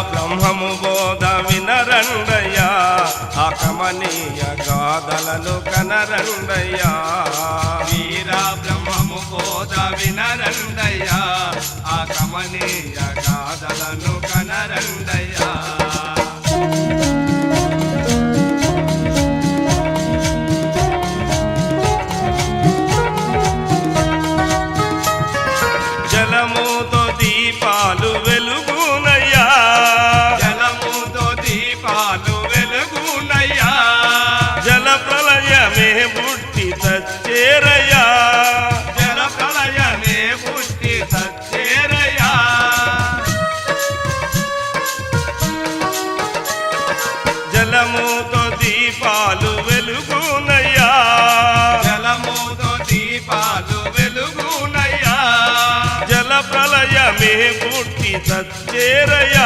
బ్రహ్మము బోధ వినరండయ్యా. అకమనీయ గాథలను కనరండయ్యా. వీరా బ్రహ్మము బోధ వినరండయ్యా. అకమనీయ గాథలను కనరండయ్యా. సచ్చేరయ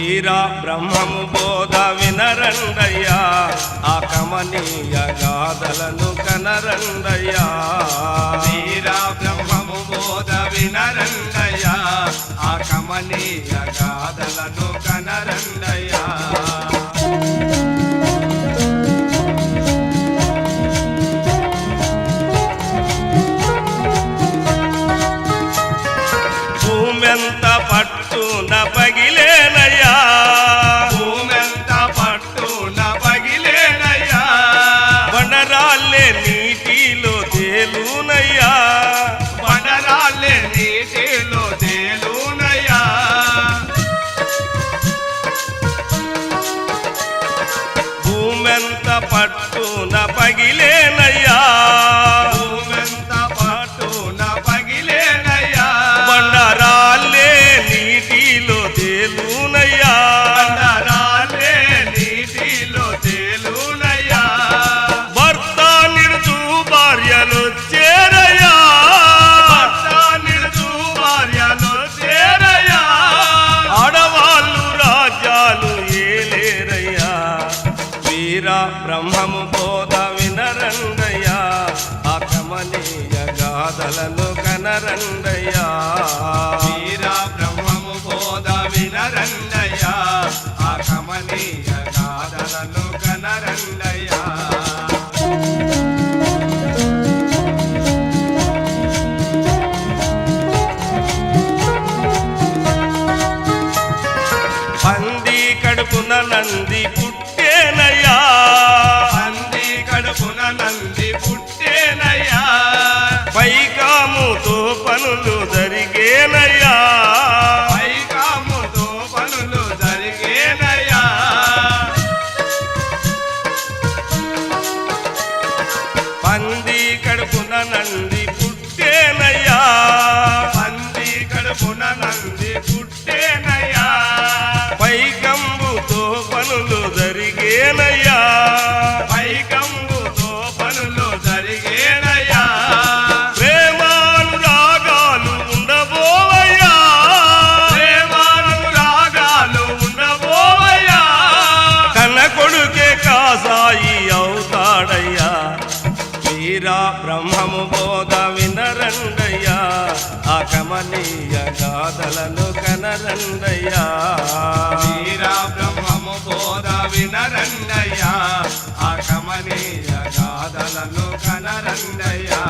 తీరా బ్రహ్మము బోధ వినరండయ్యా. ఆ కమనీయ గాథలను కనరండయ్యా. తీరా బ్రహ్మము బోధ వినరండయ్యా. ఆ కమనీయ గాథలను కనరండయ్యా. భూమెంత పట్టున పగిలి పుట్టేనయ్యా నంది కడుపున పైకాముతో పనులు జరిగేనయ్యా. రమణీయ గాథలను కనరందయ్యా వీరా బ్రహ్మము బోధ వినరంగయ్యా ఆ కమనీయ గాథలను కనరందయ్యా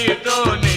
জীবনে